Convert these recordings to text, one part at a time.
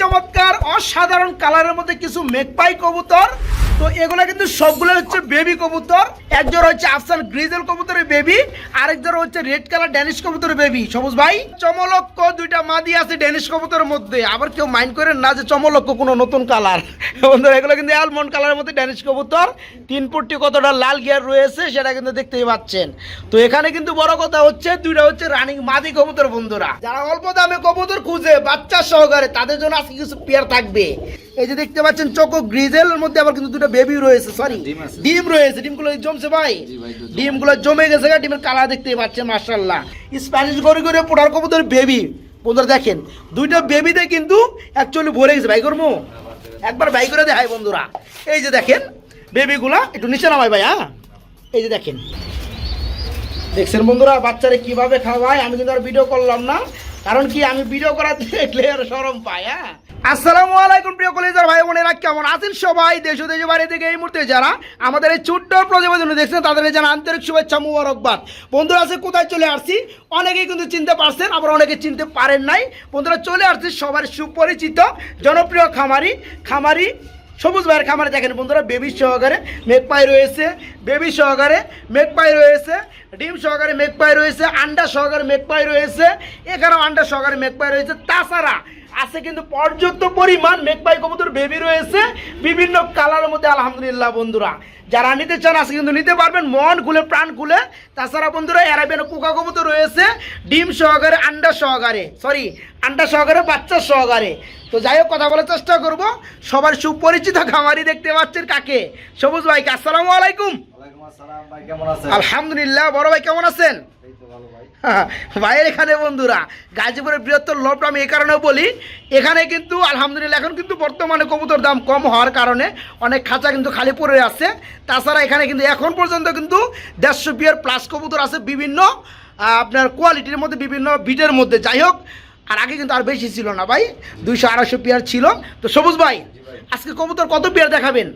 চমৎকার অসাধারণ কালারের মধ্যে কিছু মেঘপাই কবুতর। তো এগুলো কিন্তু সবগুলো হচ্ছে বেবি কবুতর। একজন হচ্ছে আফসান গ্রিজেল কবুতরের বেবি আরেকজন হচ্ছে রেড কালার ড্যানিশ কবুতরের বেবি সবুজ ভাই? চমলক্ষ দুইটা মাদি আছে ড্যানিশ কবুতরের মধ্যে। আবার কেউ মাইন্ড করেন না যে চমলক্ষ কোনো নতুন কালার বন্ধুরা, এগুলো কিন্তু অ্যালমন্ড কালারের মধ্যে ড্যানিশ কবুতর। তিন ফুটটি কতটা লাল গিয়ার রয়েছে সেটা কিন্তু দেখতেই পাচ্ছেন। তো এখানে কিন্তু বড় কথা হচ্ছে, দুইটা হচ্ছে রানিং মাদি কবুতর বন্ধুরা। যারা অল্প দামে কবুতর খুঁজে, বাচ্চা সহকারে তাদের জন্য আজকে কিছু পেয়ার থাকবে। এই যে দেখতে পাচ্ছেন চোকো গ্রিজেলের মধ্যে আবার কিন্তু দুটো বেবি রয়েছে সরি ডিম রয়েছে ডিমগুলো জমছে ভাই। ডিমগুলো জমে গেছে ডিমের কালার দেখতে পাচ্ছেন মার্শাল্লাহ স্প্যানিশ করে করে পোটার কবুতর বেবি বন্ধুরা দেখেন দুইটা বেবিতে কিন্তু অ্যাকচুয়ালি ভরে গেছে ভাই করব একবার ভাই করে দেখাই বন্ধুরা। এই যে দেখেন বেবিগুলা একটু নিচে নামাই ভাই হ্যাঁ? এই যে দেখেন। দেখছেন বন্ধুরা বাচ্চারা কীভাবে খাওয়ায় আমি কিন্তু আর ভিডিও করলাম না। কারণ কি আমি ভিডিও করাতে আর সরম পাই হ্যাঁ? আসসালামু আলাইকুম প্রিয় কলেজার ভাই বোনেরা, কেমন আছেন সবাই? দেশ দেশের বাইরে থেকে এই মুহূর্তে যারা আমাদের এই ছোট্ট প্রতিবেদন দেখছেন, তাদের জানা আন্তরিক শুভেচ্ছা, মুবারকবাদ। বন্ধুরা আছে কোথায় চলে আসছি? অনেকেই কিন্তু চিনতে পারছেন, আবার অনেকে চিনতে পারেন নাই। বন্ধুরা, চলে আসছি সবার সুপরিচিত, জনপ্রিয় খামারি খামারি, সবুজ ভাইয়ের খামারে। দেখেন বন্ধুরা বেবি সহকারে মেঘপাই রয়েছে বেবি সহকারে মেঘপাই রয়েছে, ডিম সহকারে মেঘপাই রয়েছে, আন্ডা সহকারে মেঘপাই রয়েছে, এখানেও আন্ডা সহকারে মেঘপাই রয়েছে। তাছাড়া আছে কিন্তু পর্যাপ্ত পরিমাণ মেঘপাই কবুতর বেবি রয়েছে। বিভিন্ন কালারের মধ্যে আলহামদুলিল্লাহ বন্ধুরা। যারা নিতে চান আজকে কিন্তু নিতে পারবেন। মন খুলে প্রাণ খুলে। তাছাড়া বন্ধুরা অ্যারাবিয়ান কুকা কবুতর রয়েছে। ডিম সহকারে আন্ডা সহকারে। সরি আন্ডা সহকারে বাচ্চা সহকারে। তো যাই হোক কথা বলার চেষ্টা করব। সবার সুপরিচিত খামারি দেখতে পাচ্ছেন কাকে? সবুজ ভাইকে আসসালামু আলাইকুম। আলহামদুলিল্লাহ বড় ভাই কেমন আছেন? ভাইয়ের এখানে বন্ধুরা, গাজীপুরের বৃহত্তর লোভটা আমি এই কারণেও বলি, এখানে কিন্তু আলহামদুলিল্লাহ, এখন কিন্তু বর্তমানে কবুতর দাম কম হওয়ার কারণে অনেক খাঁচা কিন্তু খালি পড়ে আছে। তাছাড়া এখানে কিন্তু এখন পর্যন্ত কিন্তু দেড়শো বিয়ার প্লাস কবুতর আছে বিভিন্ন আপনার কোয়ালিটির মধ্যে, বিভিন্ন বিটের মধ্যে। যাই হোক, আর আগে কিন্তু আর বেশি ছিল না ভাই, দুইশো আড়াইশো পেয়ার ছিল। তো সবুজ ভাই, আজকে কবুতর কত পেয়ার দেখাবেন?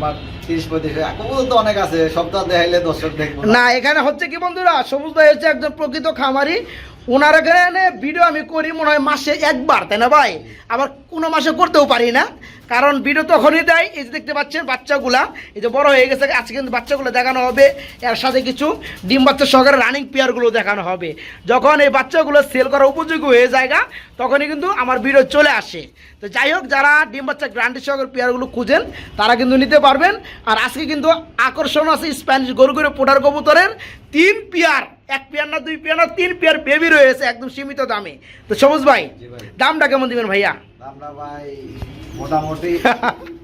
পঁয়ত্রিশ তো অনেক আছে দর্শক দেখব না। এখানে হচ্ছে কি বন্ধুরা, সবুজ ভাই হচ্ছে একজন প্রকৃত খামারি। ওনার এখানে ভিডিও আমি করি মনে হয় মাসে একবার, তাই না ভাই? আবার কোনো মাসে করতেও পারি না, কারণ ভিডিও তখনই দেয়। এই যে দেখতে পাচ্ছেন বাচ্চাগুলা, এই যে বড় হয়ে গেছে, আজকে কিন্তু বাচ্চাগুলো দেখানো হবে। এর সাথে কিছু ডিম বাচ্চা সহকারে রানিং পেয়ারগুলো দেখানো হবে। যখন এই বাচ্চাগুলো সেল করা উপযোগী হয়ে জায়গা তখনই কিন্তু আমার ভিডিও চলে আসে। তো যাই হোক, যারা ডিম বাচ্চা গ্রান্ডি সহকারে পেয়ারগুলো খুঁজেন, তারা কিন্তু নিতে পারবেন। আর আজকে কিন্তু আকর্ষণ আছে স্প্যানিশ গরু গরু পোটার কবুতরের তিন পেয়ার এক পেয়ার না দুই পেয়ার না তিন পেয়ার বেবি রয়েছে একদম সীমিত দামে। তো সবুজ ভাই। দামটা কেমন দিবেন ভাইয়া? দামটা ভাই মোটামুটি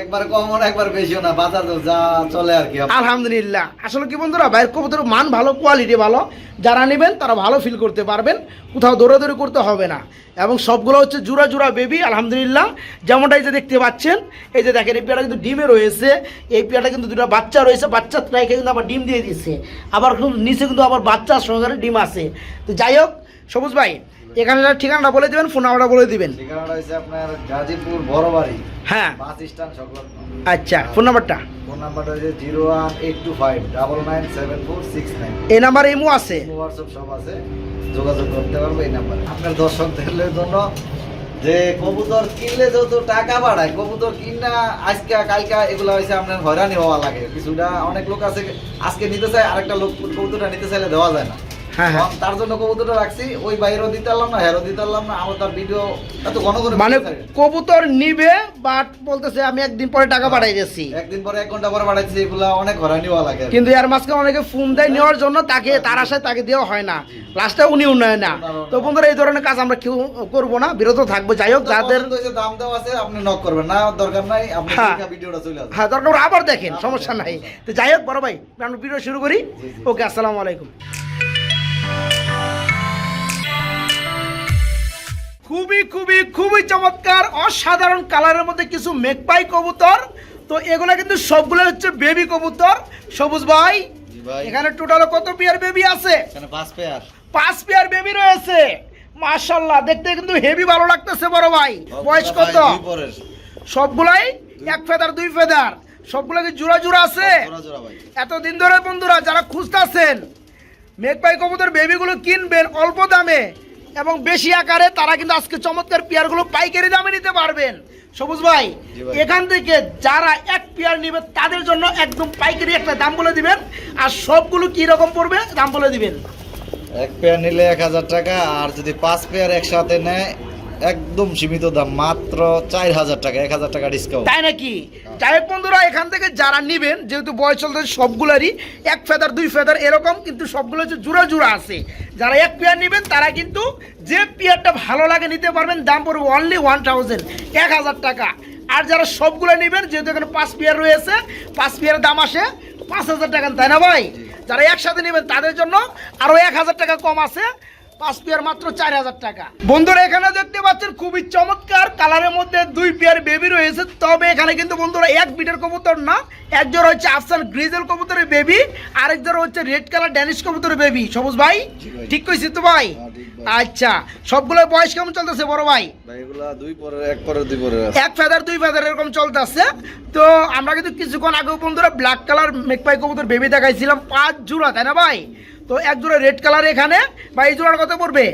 একবার কম না একবার বেশিও না বাজার যা চলে আর কি। আলহামদুলিল্লাহ। আসলে কি বন্ধুরা, ভাইয়ের কবুতরের মান ভালো কোয়ালিটি ভালো। যারা নেবেন, তারা ভালো ফিল করতে পারবেন। কোথাও দৌড়াদৌড়ি করতে হবে না। এবং সবগুলো হচ্ছে জোড়া জোড়া বেবি আলহামদুলিল্লাহ। যেমনটা এই যে দেখতে পাচ্ছেন, এই যে দেখেন, এই পেয়ারা কিন্তু ডিমে রয়েছে। এই পেয়ারটা কিন্তু দুটো বাচ্চা রয়েছে, বাচ্চা রেখে কিন্তু আবার ডিম দিয়ে দিচ্ছে আবার নিচে কিন্তু আবার বাচ্চার সহকারে ডিম আছে। তো যাই হোক, সবুজ ভাই এখানে ঠিকানাটা বলে দেবেন ফোন নাম্বারটা বলে দিবেন। ঠিকানাটা হচ্ছে আপনার গাজীপুর বড় বাড়ি হ্যাঁ। বাস স্ট্যান্ড সংলগ্ন আচ্ছা ফোন নাম্বারটা ফোন নাম্বারটা হচ্ছে zero one eight two five double nine seven four six nine. এই নাম্বারে ইমো আছে? হোয়াটসঅ্যাপ সব আছে। যোগাযোগ করতে পারব এই নাম্বারে। আপনার দর্শকদের জন্য যে কবুতর কিনলে যেহেতু টাকা বাড়ায় কবুতর কিনা আজকে কালকা এগুলো হয়েছে আপনার হয়রানি হওয়া লাগে। কিছুটা অনেক লোক আছে আজকে নিতে চায় আরেকটা লোক কবুতরটা নিতে চাইলে দেওয়া যায় না। তার জন্য কবুতরটা রাখছি ওই বাইরেও দিতে পারলাম না হেরও দিতে পারলাম না আমার তার ভিডিও এত ঘন মানে কবুতর নিবে বাট বলতেছে আমি একদিন পরে টাকা পাঠাই দিচ্ছি একদিন পরে এক ঘণ্টা পরে বাড়াইছি এগুলা অনেক হওয়া লাগে। কিন্তু এর মাঝখানে অনেকে ফোন দেয় নেওয়ার জন্য তাকে তার আশায় তাকে দেওয়া হয় না। লাস্টে উনি উন্নয়ন না। তো বন্ধুরা এই ধরনের কাজ আমরা কেউ করব না বিরত থাকব। যাই হোক যাদের দাম দেওয়া আছে আপনি নক করবেন না দরকার নাই আপনি হ্যাঁ। ভিডিওটা চলে আসবে হ্যাঁ দরকার আবার দেখেন সমস্যা নাই। তো যাই হোক বড় ভাই আমরা ভিডিও শুরু করি। ওকে আসসালামু আলাইকুম। খুবই খুবই খুবই চমৎকার অসাধারণ কালারের মধ্যে কিছু মেকপাই কবুতর। তো এগুলো কিন্তু সবগুলো হচ্ছে বেবি কবুতর। সবুজ ভাই এখানে টোটাল কত পেয়ার বেবি আছে? পাঁচ পেয়ার পাঁচ পেয়ার বেবি রয়েছে। মাশাল্লাহ দেখতে কিন্তু হেভি ভালো লাগতেছে বড় ভাই। বয়স কত? সবগুলাই এক ফেদার দুই ফেদার সবগুলো কি জোড়া জোড়া আছে? এতদিন ধরে বন্ধুরা যারা খুঁজতেছেন মেঘপাই কবুতর বেবিগুলো কিনবেন অল্প দামে। এবং বেশি আকারে তারা কিন্তু আজকে চমৎকার পেয়ারগুলো পাইকারি দামে নিতে পারবেন। সবুজ ভাই এখান থেকে যারা এক পেয়ার নেবে তাদের জন্য একদম পাইকারি একটা দাম বলে দিবেন। আর সবগুলো কি রকম পড়বে দাম বলে দিবেন। এক পেয়ার নিলে এক হাজার টাকা আর যদি পাঁচ পেয়ার একসাথে নেয় একদম সীমিত দাম মাত্র চার হাজার টাকা এক হাজার টাকা ডিসকাউন্ট তাই নাকি? যাই হোক বন্ধুরা এখান থেকে যারা নিবেন যেহেতু বয়স চলতে সবগুলারই এক ফেদার দুই ফেদার এরকম কিন্তু সবগুলো হচ্ছে জোড়া জোড়া আছে। যারা এক পেয়ার নেবেন তারা কিন্তু যে পেয়ারটা ভালো লাগে নিতে পারবেন দাম পড়বে অনলি ওয়ান থাউজেন্ড এক হাজার টাকা। আর যারা সবগুলো নেবেন যেহেতু এখানে পাঁচ পেয়ার রয়েছে পাঁচ পেয়ারের দাম আসে পাঁচ হাজার টাকা তাই না ভাই? যারা একসাথে নেবেন তাদের জন্য আরও এক হাজার টাকা কম আছে। পাঁচ পেয়ার মাত্র চার হাজার টাকা। বন্ধুরা এখানে দেখতে পাচ্ছেন খুবই চমৎকার কালারের মধ্যে দুই পেয়ার বেবি রয়েছে। তবে এখানে কিন্তু বন্ধুরা এক বিটের কবুতর না একজন হচ্ছে আফসান গ্রিজেল কবুতরের বেবি হচ্ছে রেড কালার ড্যানিশ কবুতরের বেবি সবুজ ভাই ঠিক কইছি তো ভাই? হ্যাঁ। আচ্ছা সবগুলোর বয়স কেমন চলতেছে বড় ভাই? ভাই দুই পরের এক পরের দুই পরের আছে। এক ফেদার দুই ফেদার এরকম চলতেছে। তো আমরা কিন্তু কিছুক্ষণ আগে বন্ধুরা ব্ল্যাক কালার মেকপাই কবুতর বেবি দেখাইছিলাম পাঁচ জোড়া তাই না ভাই? তো এক জোড়া রেড কালার এখানে বা এই জোড়ার কত পড়বে?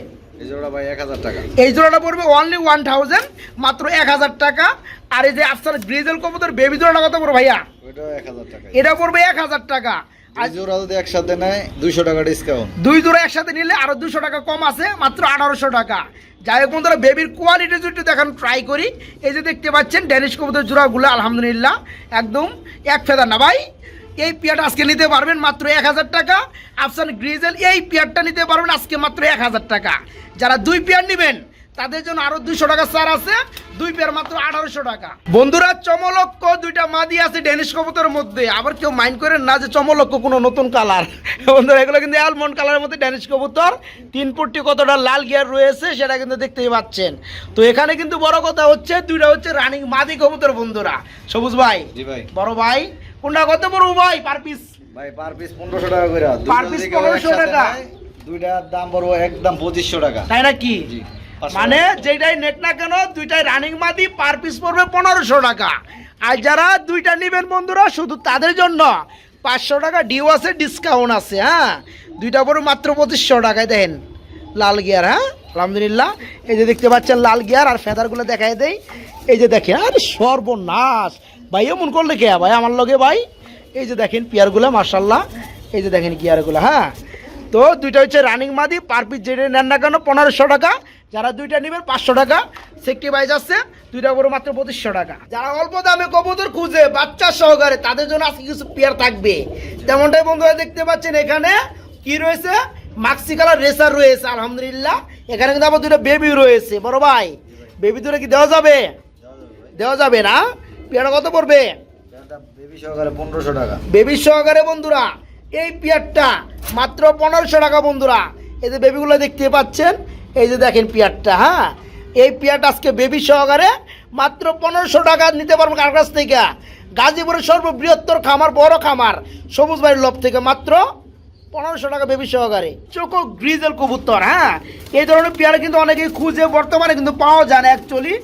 এই জোড়াটা পড়বে অনলি ওয়ান থাউজেন্ড মাত্র এক হাজার টাকা। আর এই যে আফসার গ্রিজেল কবুতর বেবি জোড়াটা কত পড়বে ভাইয়া? এটা পড়বে এক হাজার টাকা। জোড়া যদি একসাথে নেয় দুইশো টাকা ডিসকাউন্ট দুই জোড়া একসাথে নিলে আরও দুশো টাকা কম আছে মাত্র আঠারোশো টাকা। যাই হোক বন্ধুরা বেবির কোয়ালিটি যদি দেখান ট্রাই করি। এই যে দেখতে পাচ্ছেন ড্যানিশ কবুতর জোড়াগুলো আলহামদুলিল্লাহ একদম এক ফেদার না ভাই। এই পেয়ারটা আজকে নিতে পারবেন মাত্র এক হাজার টাকা। আফসান গ্রিজেল এই পেয়ারটা নিতে পারবেন আজকে মাত্র এক হাজার টাকা। যারা দুই পেয়ার নেবেন তাদের জন্য আরও দুইশো টাকা ছাড় আছে। দুই পেয়ার মাত্র আঠারোশো টাকা। বন্ধুরা চমলক্ষ দুইটা মাদি আছে ডেনিশ কবুতরের মধ্যে। আবার কেউ মাইন্ড করেন না যে চমলক্ষ কোনো নতুন কালার। বন্ধুরা এগুলো কিন্তু অ্যালমন্ড কালারের মধ্যে ড্যানিশ কবুতর। তিন ফুটটি কতটা লাল গিয়ার রয়েছে সেটা কিন্তু দেখতেই পাচ্ছেন। তো এখানে কিন্তু বড় কথা হচ্ছে দুইটা হচ্ছে রানিং মাদি কবুতর বন্ধুরা। সবুজ ভাই? ভাই। বড় ভাই? কোনটা কত বড় ভাই? পার পিস ভাই পার পিস পনেরোশো টাকা করে Per piece 1500 টাকা। দুইটার দাম পড়ব একদম পঁচিশশো টাকা। তাই নাকি? জি মানে যেটাই নেট না কেন দুইটাই রানিং মাদি পার পিস পড়বে পনেরোশো টাকা। আর যারা দুইটা নেবেন বন্ধুরা শুধু তাদের জন্য। পাঁচশো টাকা ডিউ আছে ডিসকাউন্ট আছে হ্যাঁ? দুইটা পড়বে মাত্র পঁচিশশো টাকায় দেন লাল গিয়ার হ্যাঁ? আলহামদুলিল্লাহ। এই যে দেখতে পাচ্ছেন লাল গিয়ার আর ফেদারগুলো দেখাই দেই। এই যে দেখেন আর সর্বনাশ। ভাই এমন করলে কে ভাই আমার লগে ভাই। এই যে দেখেন পিয়ারগুলো মার্শাল্লাহ এই যে দেখেন গিয়ারগুলো হ্যাঁ? তো দুইটা হচ্ছে রানিং মাদি, পার পিস যেটা নেন না কেন, পনেরোশো টাকা। যারা দুইটা নেবেন, পাঁচশো টাকা। সেফটি বাইজ আছে দুইটা করে মাত্র পঁচিশশো টাকা। যারা অল্প দামে কবুতর খুঁজে, বাচ্চা সহকারে, তাদের জন্য আজকে কিছু পেয়ার থাকবে। তেমনটাই বন্ধুরা দেখতে পাচ্ছেন এখানে কি রয়েছে? মাক্সি কালার রেসার রয়েছে, আলহামদুলিল্লাহ। এখানে কিন্তু আবার দুটো বেবি রয়েছে। বড় ভাই বেবি দুটো কি দেওয়া যাবে? দেওয়া যাবে না? পেয়ারটা কত পড়বে? সহকারে বেবি সহকারে বন্ধুরা এই পিয়ারটা মাত্র পনেরোশো টাকা বন্ধুরা। এই যে বেবিগুলো দেখতে পাচ্ছেন এই যে দেখেন পিয়ারটা হ্যাঁ? এই পিয়ারটা আজকে বেবি সহকারে মাত্র পনেরোশো টাকা নিতে পারব কার কাছ থেকে? গাজীপুরের সর্ববৃহত্তর খামার বড় খামার সবুজ বাড়ির লোভ থেকে মাত্র পনেরোশো টাকা বেবি সহকারে। চোখো গ্রিজেল কবুতর হ্যাঁ? এই ধরনের পেয়ারা কিন্তু অনেকেই খুঁজে বর্তমানে কিন্তু পাওয়া যায় না অ্যাকচুয়ালি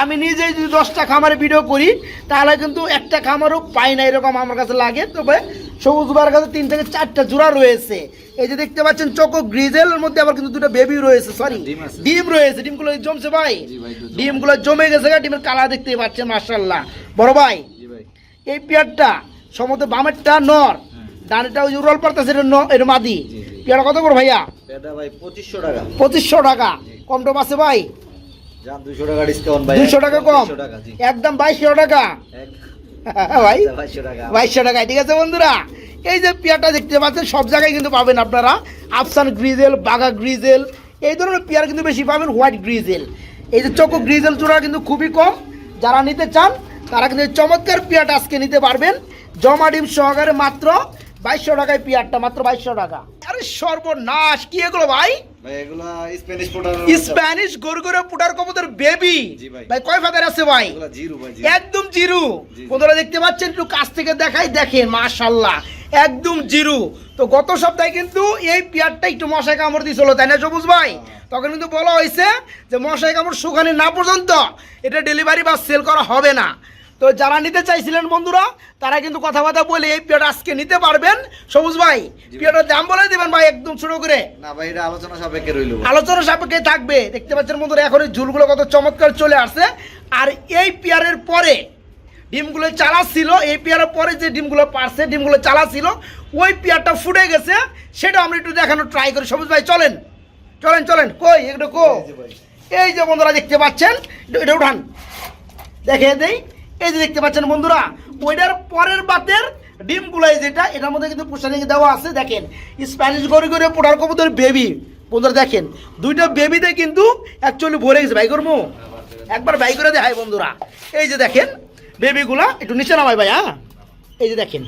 আমি নিজেই যদি দশটা খামারে ভিডিও করি তাহলে কিন্তু একটা খামারও পাই না এরকম আমার কাছে লাগে। তবে সবুজ বার কাছে তিন থেকে চারটা জোড়া রয়েছে। এই যে দেখতে পাচ্ছেন চোখো গ্রিজেলের মধ্যে আবার কিন্তু দুটো বেবি রয়েছে সরি ডিম রয়েছে। ডিমগুলো জমছে ভাই। ডিমগুলো জমে গেছে ডিমের কালার দেখতে পাচ্ছেন মার্শাল্লাহ বড় ভাই এই পেয়ারটা সম্ভবত বামেরটা নর ডানেরটা ওই উড়াল পারতেছে এটা ন- এটা মাদি। জি। কত করে ভাইয়া? ভাই পঁচিশশো টাকা। পঁচিশশো টাকা। কম টম আছে ভাই? যান দুইশো টাকা ডিসকাউন্ট ভাই দুশো টাকা কম? 2500 টাকা জি। একদম বাইশশো টাকা? ভাই? বাইশশো টাকা। ঠিক আছে বন্ধুরা? এই যে পেয়ারটা দেখতে পাচ্ছেন সব জায়গায় কিন্তু পাবেন আপনারা। আফসান গ্রিজেল বাঘা গ্রিজেল এই ধরনের পেয়ার কিন্তু বেশি পাবেন হোয়াইট গ্রিজেল। এই যে চকো গ্রিজেল কিন্তু খুবই কম। যারা নিতে চান তারা কিন্তু চমৎকার পেয়ারটা আজকে নিতে পারবেন। জমা ডিম সহকারে মাত্র বাইশশো টাকায় পেয়ারটা মাত্র বাইশশো টাকা। আরে সর্বনাশ কি এগুলো ভাই? স্প্যানিশ গরগরে পুটার কবুতর বেবি ভাই। কয় ফাদার আছে ভাই? একদম জিরু। বন্ধুরা দেখতে পাচ্ছেন একটু কাছ থেকে দেখাই দেখেন মাশাল্লাহ একদম জিরু। তো গত সপ্তাহে কিন্তু এই পেয়ারটা একটু মশাই কামড় দিয়েছিল তাই না সবুজ ভাই? তখন কিন্তু বলা হয়েছে যে মশাই কামড় শুকানি না পর্যন্ত এটা ডেলিভারি বা সেল করা হবে না। তো যারা নিতে চাইছিলেন বন্ধুরা তারা কিন্তু কথাবার্তা বলে এই পেয়ারটা আজকে নিতে পারবেন। সবুজ ভাই পেয়ারটার দাম বলে দেবেন ভাই একদম ছোট করে। না ভাই এটা আলোচনা সাপেক্ষে রইল আলোচনা সাপেক্ষে থাকবে। দেখতে পাচ্ছেন বন্ধুরা এখন এই ঝুলগুলো কত চমৎকার চলে আসছে। আর এই পেয়ারের পরে ডিমগুলো চালা ছিল এই পেয়ারের পরে যে ডিমগুলো পারছে ডিমগুলো চালা ছিল ওই পেয়ারটা ফুটে গেছে। সেটা আমরা একটু দেখানোর ট্রাই করি। সবুজ ভাই চলেন। চলেন চলেন। কই একটু কো? এই যে বন্ধুরা দেখতে পাচ্ছেন। এটা- এটা উঠান। দেখে দেই। এই যে দেখতে পাচ্ছেন বন্ধুরা, ওইটার পরের বাতের ডিম গুলাই যেটা, এটার মধ্যে কিন্তু পোষানি দেওয়া আছে, দেখেন। স্প্যানিশ গড়ি করে পোটার কবুতর বেবি বন্ধুরা দেখেন, দুইটা বেবিতে কিন্তু অ্যাকচুয়ালি ভরে গেছে। ভাই করব একবার ভাই করে দেখাই বন্ধুরা। এই যে দেখেন বেবিগুলা একটু নিচে নামাই ভাই হ্যাঁ? এই যে দেখেন,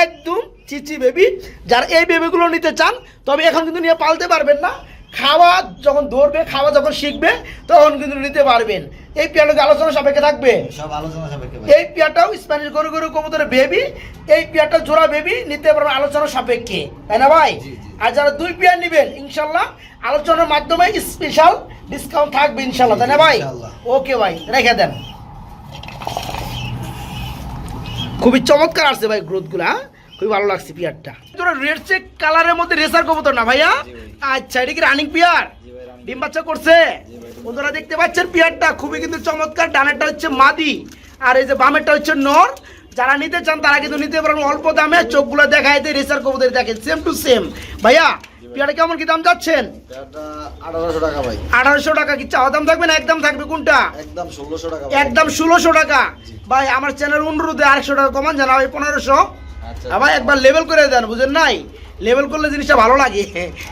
একদম চিচি বেবি যারা এই বেবিগুলো নিতে চান, তবে এখন কিন্তু নিয়ে পালতে পারবেন না। খাওয়া যখন ধরবে খাওয়া যখন শিখবে তখন কিন্তু নিতে পারবেন। এই পেয়ারটাকে আলোচনা সাপেক্ষে থাকবে? সব আলোচনা সাপেক্ষে এই পেয়ারটাও স্প্যানিশ গরু গরু কবুতরের বেবি এই পেয়ারটা জোড়া বেবি নিতে পারবেন আলোচনা সাপেক্ষে। তাই না ভাই। আর যারা দুই পেয়ার নেবেন ইনশাল্লাহ আলোচনার মাধ্যমে স্পেশাল ডিসকাউন্ট থাকবে ইনশাল্লাহ তাই না ভাই? ওকে ভাই রেখে দেন। খুবই চমৎকার আসছে ভাই গ্রোথগুলো হ্যাঁ? খুবই ভালো লাগছে পিয়ারটা। তোরা রেড চেক কালারের মধ্যে রেসার কবুতর না ভাইয়া? আচ্ছা এটা কি রানিং পিয়ার। ডিম বাচ্চা করছে? বন্ধুরা দেখতে পাচ্ছেন পিয়ারটা খুবই কিন্তু চমৎকার। ডানেরটা হচ্ছে মাদি আর এই যে বামেরটা হচ্ছে নর। যারা নিতে চান তারা কিন্তু নিতে পারেন অল্প দামে। চোখগুলো দেখায় দেয় রেসার কবুতর দেখেন সেম টু সেম ভাইয়া পিয়ারটা কেমন কি দাম যাচ্ছেন? আঠারোশো টাকা ভাই। আঠারোশো টাকা কি চাওয়া দাম থাকবে না একদম থাকবে কোনটা? একদম ষোলোশো টাকা ভাই। একদম ষোলোশো টাকা। ভাই আমার চ্যানেল অনুরোধে আরেকশো টাকা কমান জানা ভাই পনেরোশো। আবার একবার লেভেল করে দেন বুঝেন নাই? লেভেল করলে জিনিসটা ভালো লাগে।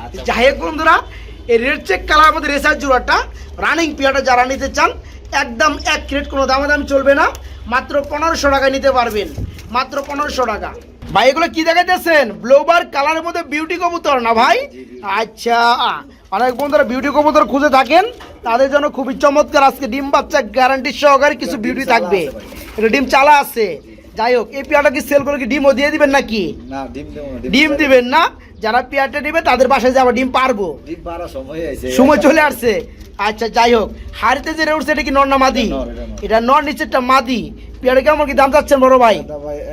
আচ্ছা। যাই হোক বন্ধুরা এই রেড চেক কালার মধ্যে রেসার জোড়াটা রানিং পিয়াটা যারা নিতে চান একদম এক ক্রেট কোনো দামে দাম চলবে না মাত্র পনেরোশো টাকায় নিতে পারবেন। মাত্র পনেরোশো টাকা। ভাই এগুলো কি দেখাইতেছেন? ব্লোবার কালারের মধ্যে বিউটি কবুতর না ভাই। আচ্ছা। অনেক বন্ধুরা বিউটি কবুতর খুঁজে থাকেন তাদের জন্য খুবই চমৎকার আজকে ডিম বাচ্চা গ্যারান্টি সহকারে কিছু বিউটি থাকবে। এটা ডিম চালা আছে। যাই হোক এই পেয়ারটা কি সেল করে কি ডিমও দিয়ে দিবেন নাকি? না ডিম ডিম দিবেন না। যারা পেয়ারটা দিবে তাদের বাসায় যে আবার ডিম পারব ডিম সময় আছে সময় চলে আসছে। আচ্ছা যাই হোক হাড়িতে যে উঠছে এটা কি নর না মাদি? এটা নর। নিচেরটা মাদি। পেয়ারে কেমন কি দাম চাচ্ছেন বড় ভাই?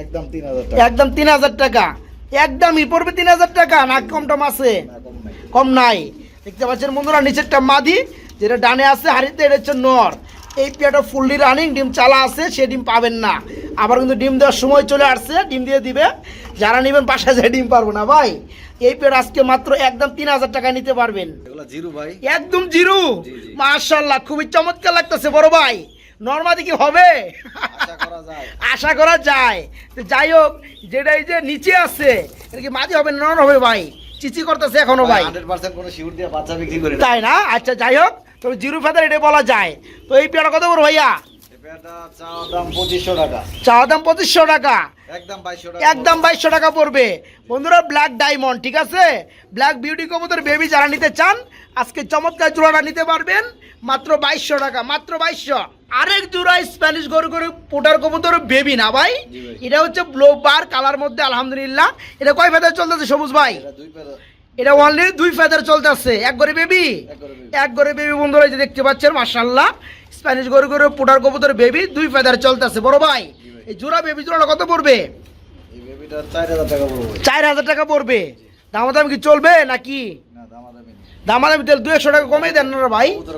একদম তিন হাজার টাকা। একদম তিন হাজার টাকা। একদমই পড়বে তিন হাজার টাকা না কম টম আছে? কম নাই। কম নাই। দেখতে পাচ্ছেন বন্ধুরা নিচেরটা মাদি যেটা ডানে আছে হাড়িতে এটা হচ্ছে নর। এই পেয়ারটা ফুললি রানিং ডিম চালা আছে সে ডিম পাবেন না। আবার কিন্তু ডিম দেওয়ার সময় চলে আসছে ডিম দিয়ে দিবে। যারা নেবেন বাসায় যায় ডিম পারব না ভাই। এই পেয়ার আজকে মাত্র একদম তিন হাজার টাকায় নিতে পারবেন। জিরো ভাই। একদম জিরো। মার্শাল্লাহ খুবই চমৎকার লাগতেছে বড় ভাই। নর্মাদি কি হবে? আশা করা যায়। তো যাই হোক যেটা এই যে নিচে আছে এটা কি মাঝে হবে নর হবে ভাই? চিচি করতেছে এখনও ভাই তাই না? আচ্ছা যাই হোক তবে জিরো ফেদার এটা বলা যায়। তো এই পেয়ারা কত করে ভাইয়া? দাম পঁচিশশো টাকা। চাওয়া দাম পঁচিশশো টাকা? একদম বাইশশো টাকা পড়বে। বন্ধুরা ব্ল্যাক ডায়মন্ড ঠিক আছে? ব্ল্যাক বিউটি কবুতর বেবি যারা নিতে চান আজকে চমৎকার জোড়াটা নিতে পারবেন। মাত্র বাইশশো টাকা মাত্র বাইশশো। আরেক জোড়া স্প্যানিশ গরু গরু পোটার কবুতর বেবি না ভাই? ভাই। এটা হচ্ছে ব্লো বার কালার মধ্যে আলহামদুলিল্লাহ। এটা কয় ফেদার চলতেছে সবুজ ভাই? এটা অনলি দুই ফেদার চলতেছে। এক করে বেবি এক করে বেবি বন্ধুরা যে দেখতে পাচ্ছেন মার্শাল্লাহ স্প্যানিশ গরু গরু পোটার কবুতর বেবি দুই ফেদার চলতেছে। বড় ভাই। এই জোড়া বেবি জোড়াটা কত পড়বে? চার হাজার টাকা পড়বে। দামাদামি কি চলবে নাকি? দামাদামি তেল দু একশো টাকা কমে দেন না ভাই। কবুতর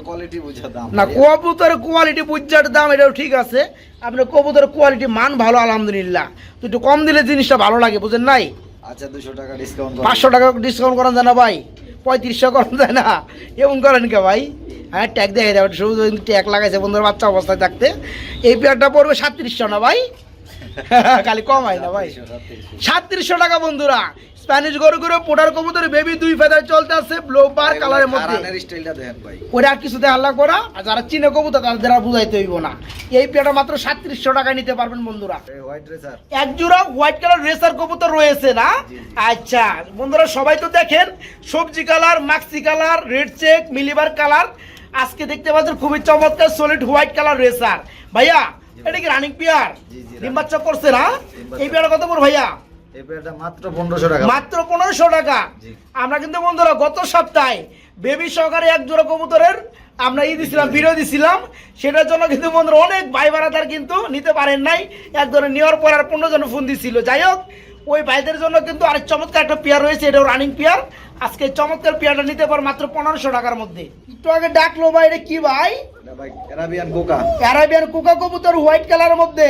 না কবুতরের কোয়ালিটি বুঝার দাম এটাও ঠিক আছে। আপনার কবুতরের কোয়ালিটি মান ভালো আলহামদুলিল্লাহ। তো একটু কম দিলে জিনিসটা ভালো লাগে বুঝেন নাই? আচ্ছা দুশো টাকা ডিসকাউন্ট পাঁচশো টাকা ডিসকাউন্ট করেন না ভাই। পঁয়ত্রিশশো করেন যায় না এমন করেন কে ভাই? হ্যাঁ ট্যাগ দেখে দেবে সবুজ ট্যাগ লাগাইছে বন্ধুর বাচ্চা অবস্থায় থাকতে। এই পেয়ারটা পড়বে সাতত্রিশশো না ভাই? খালি কম হয় না ভাই। সাতত্রিশশো টাকা বন্ধুরা। স্প্যানিশ গরু গরু পোটার কবুতর বেবি দুই ফেদার চলতে আছে ব্লো বার কালারের মধ্যে। ওরা করা আর যারা চিনে কবুতর বুঝাইতে হইব না। এই পেয়ারটা মাত্র সাতত্রিশশো নিতে পারবেন বন্ধুরা। হোয়াইট এক জোড়া হোয়াইট কালার রেসার কবুতর রয়েছে না। আচ্ছা বন্ধুরা সবাই তো দেখেন সবজি কালার মাক্সি কালার রেড চেক মিলিবার কালার আজকে দেখতে পাচ্ছেন খুবই চমৎকার সলিড হোয়াইট কালার রেসার ভাইয়া এটা কি রানিং পিয়ার ডিম বাচ্চা করছে না এই পেয়ারটা কত বড় ভাইয়া? মাত্র পনেরোশো টাকা। আমরা কিন্তু বন্ধুরা গত সপ্তাহে বেবি সহকারে এক জোড়া কবুতরের আমরা ই দিছিলাম ভিডিও দিছিলাম। সেটার জন্য কিন্তু বন্ধুরা অনেক ভাই বারাদার কিন্তু নিতে পারেন নাই। এক ধরনের নেওয়ার পর আর পনেরো জন ফোন দিছিল। যাই হোক ওই ভাইদের জন্য কিন্তু আরেক চমৎকার একটা পেয়ার রয়েছে এটাও রানিং পেয়ার আজকে চমৎকার পেয়ারটা নিতে পার মাত্র পনেরোশো টাকার মধ্যে। একটু আগে ডাকলো ভাই এটা কি ভাই? অ্যারাবিয়ান কোকা অ্যারাবিয়ান কুকা কবুতর হোয়াইট কালারের মধ্যে।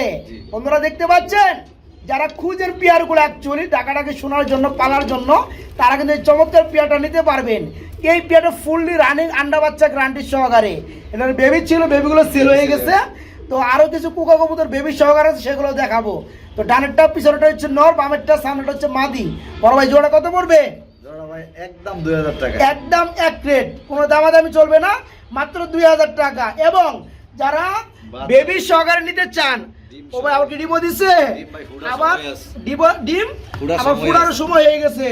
বন্ধুরা দেখতে পাচ্ছেন? যারা খুঁজের পেয়ারগুলো অ্যাকচুয়ালি টাকাটাকে শোনার জন্য পালার জন্য তারা কিন্তু এই চমৎকার পেয়ারটা নিতে পারবেন। এই পেয়ারটা ফুললি রানিং আন্ডা বাচ্চা গ্রান্টি সহকারে। এটার বেবি ছিল বেবিগুলো সেল হয়ে গেছে। তো আরও কিছু কুকা কবুতর বেবি সহকারে আছে, সেগুলো দেখাবো। তো ডানেরটা পিছনেটা হচ্ছে নর বামেরটা সামনেটা হচ্ছে মাদি। বড় ভাই জোড়া কত পড়বে? একদম দুই হাজার টাকা। একদম এক রেট কোনো দামাদামি চলবে না মাত্র দুই হাজার টাকা। এবং যারা বেবি সহকারে নিতে চান ও ভাই আবার কি ডিমও দিছে। ডিম আবার সময় ডিম ডিম আবার ফুটার সময় হয়ে গেছে।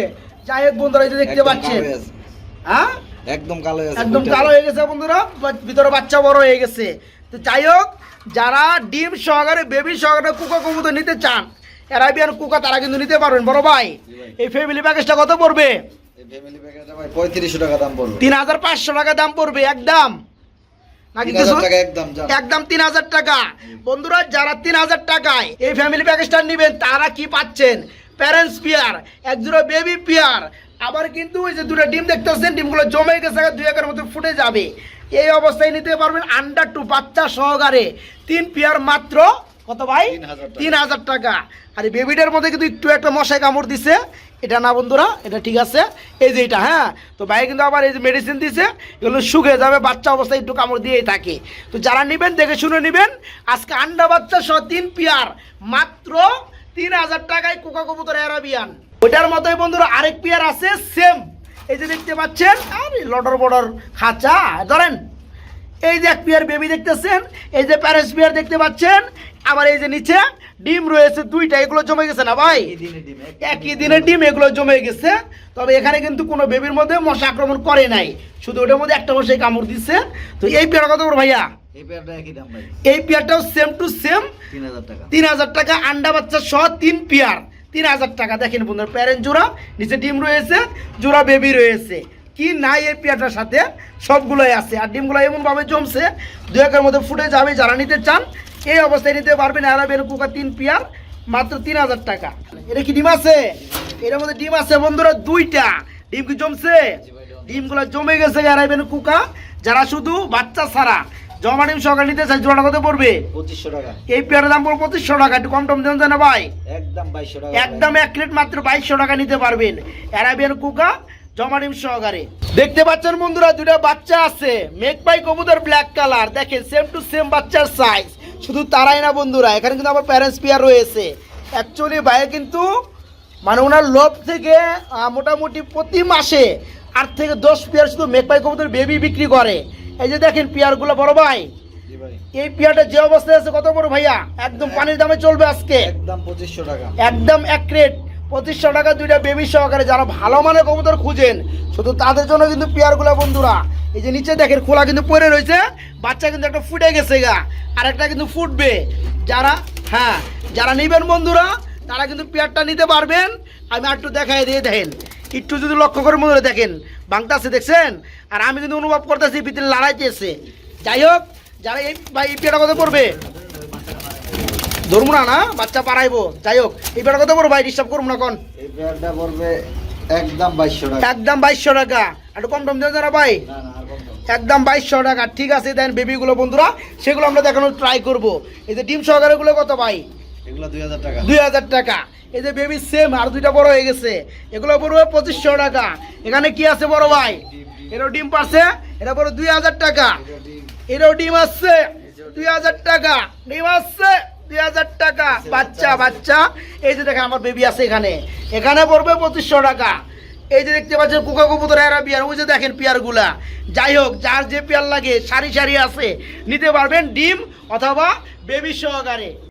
যাই হোক বন্ধুরা এই দেখতে একদম পাচ্ছেন। হ্যাঁ একদম কালো একদম কালো হয়ে গেছে বন্ধুরা ভিতরে বাচ্চা বড় হয়ে গেছে। তো যাই হোক যারা ডিম সহকারে বেবি সহকারে কুকা কবুতর নিতে চান অ্যারাবিয়ান কুকা তারা কিন্তু নিতে পারবেন। বড় ভাই এই ফ্যামিলি প্যাকেজটা কত পড়বে? ফ্যামিলি প্যাকেজটা ভাই পঁয়ত্রিশশো টাকা দাম পড়বে তিন হাজার পাঁচশো টাকা দাম পড়বে একদম নাকি তিন হাজার কিছু টাকা একদম তিন হাজার টাকা। বন্ধুরা যারা তিন হাজার টাকায় এই ফ্যামিলি প্যাকেজটা নেবেন তারা কি পাচ্ছেন? প্যারেন্টস পিয়ার বেবি পিয়ার আবার কিন্তু ওই যে দুটো ডিম দেখতেছেন ডিমগুলো জমে গেছে দুই একের মতো ফুটে যাবে। এই অবস্থায় নিতে পারবেন আন্ডার টু বাচ্চা সহকারে। তিন পিয়ার মাত্র কত ভাই? তিন হাজার টাকা। আর বেবিটার মধ্যে কিন্তু একটু একটা মশাই কামড় দিছে। এটা না বন্ধুরা, এটা ঠিক আছে। এই যে এটা হ্যাঁ? তো ভাই কিন্তু আবার এই যে মেডিসিন দিছে, এগুলো শুকিয়ে যাবে, বাচ্চা অবস্থায় একটু কামড় দিয়েই থাকে। তো যারা নেবেন, দেখে শুনে নেবেন, আজকে আন্ডা বাচ্চা সহ তিন পিয়ার, মাত্র তিন হাজার টাকায় কোকা কবুতর অ্যারাবিয়ান। ওটার মতোই বন্ধুরা, আরেক পিয়ার আছে, সেম। এই যে দেখতে পাচ্ছেন, আরে লডর বডর খাঁচা, ধরেন। এই যে এক পেয়ার বেবি দেখতেছেন, এই যে প্যারেস পেয়ার দেখতে পাচ্ছেন, আবার এই যে নিচে ডিম রয়েছে দুইটা এগুলো জমে গেছে না ভাই? একই দিনে ডিম এগুলো জমে গেছে। তবে এখানে কিন্তু কোনো বেবির মধ্যে মশা আক্রমণ করে নাই। শুধু ওটার মধ্যে একটা মশাই কামড় দিচ্ছে তো এই পেয়ার কত বড় ভাইয়া? এই পেয়ারটাও সেম টু সেম তিন হাজার টাকা। আন্ডা বাচ্চা সহ তিন পেয়ার। তিন হাজার টাকা। দেখেন বন্ধুরা প্যারেন্ট জোড়া নিচে ডিম রয়েছে জোড়া বেবি রয়েছে। কি নাই এই পেয়ারটার সাথে? সবগুলোই আছে। আর ডিমগুলো এমনভাবে জমছে দু একের মধ্যে ফুটে যাবে যারা নিতে চান এই অবস্থায় নিতে পারবেন আরাবের কুকা তিন পেয়ার মাত্র তিন হাজার টাকা। এটা কি ডিম আছে? এর মধ্যে ডিম আছে বন্ধুরা দুইটা। ডিম কি জমছে? ডিমগুলো জমে গেছে আরাবেন কুকা যারা শুধু বাচ্চা ছাড়া জমা ডিম সকাল নিতে চাই জোড়া কত পড়বে? পঁচিশশো টাকা। এই পেয়ারের দাম পড়বে পঁচিশশো টাকা। একটু কম টম দেন না ভাই। একদম বাইশশো টাকা। একদম এক প্লেট মাত্র বাইশশো টাকা নিতে পারবেন। অ্যারাবিয়ান কুকা জমাডিম সহকারে। দেখতে পাচ্ছেন বন্ধুরা দুটা বাচ্চা আছে। মেক পাই কবুতর ব্ল্যাক কালার দেখেন সেম টু সেম বাচ্চার সাইজ শুধু তারাই না বন্ধুরা এখানে কিন্তু আমার প্যারেন্টস পেয়ার রয়েছে। অ্যাকচুয়ালি ভাইয়ে কিন্তু মানে ওনার লোভ থেকে মোটামুটি প্রতি মাসে আট থেকে দশ পেয়ার শুধু মেক পাই কবুতর বেবি বিক্রি করে। এই যে দেখেন পেয়ারগুলো বড় ভাই। ভাই। এই পেয়ারটা যে অবস্থায় আছে কত বড় ভাইয়া? একদম পানির দামে চলবে আজকে। একদম পঁচিশশো টাকা। একদম এক রেট পঁচিশশো টাকা দুইটা বেবি সহকারে যারা ভালো মানের কবুতর খুঁজেন, শুধু তাদের জন্য কিন্তু পেয়ারগুলো বন্ধুরা। এই যে নিচে দেখেন, খোলা কিন্তু পড়ে রয়েছে, বাচ্চা কিন্তু একটা ফুটে গেছে গা, আর একটা কিন্তু ফুটবে। যারা হ্যাঁ যারা নেবেন বন্ধুরা, তারা কিন্তু পেয়ারটা নিতে পারবেন। আমি আর একটু দেখাই দিয়ে দেখেন, একটু যদি লক্ষ্য করে বন্ধুরা দেখেন, বাংতাছে দেখছেন? আর আমি কিন্তু অনুভব করতেছি, ভিতরে লড়াইতেছে। যাই হোক, যারা এই এই পেয়ারটা কত পড়বে ধরবো না না? বাচ্চা পারাইবো যাই হোক পেয়ারটা কত পড়ব ভাই? ডিস্টার্ব করব না কোন? একদম বাইশশো টাকা। একদম বাইশশো টাকা। একটু কম টম দেন না ভাই। একদম বাইশশো টাকা। ঠিক আছে দেন বেবিগুলো বন্ধুরা সেগুলো আমরা দেখানোর ট্রাই করব। এই যে ডিম সহকারেগুলো কত ভাই? এগুলো দুই হাজার টাকা। দুই হাজার টাকা। এই যে বেবি সেম আর দুইটা বড় হয়ে গেছে। এগুলো পড়বে পঁচিশশো টাকা। এখানে কি আছে বড় ভাই? এরও ডিম পাচ্ছে এটা পড়বে দুই হাজার টাকা। এরও ডিম আসছে দুই হাজার টাকা। ডিম আসছে। দুই হাজার টাকা। বাচ্চা বাচ্চা। এই যে দেখেন, আমার বেবি আছে এখানে। এখানে পড়বে পঁচিশশো টাকা। এই যে দেখতে পাচ্ছেন, কুকা কবুতর, এরা বিয়ার ওই যে দেখেন পেয়ারগুলা। যাই হোক, যার যে পেয়ার লাগে, সারি সারি আছে। নিতে পারবেন ডিম অথবা বেবি সহকারে।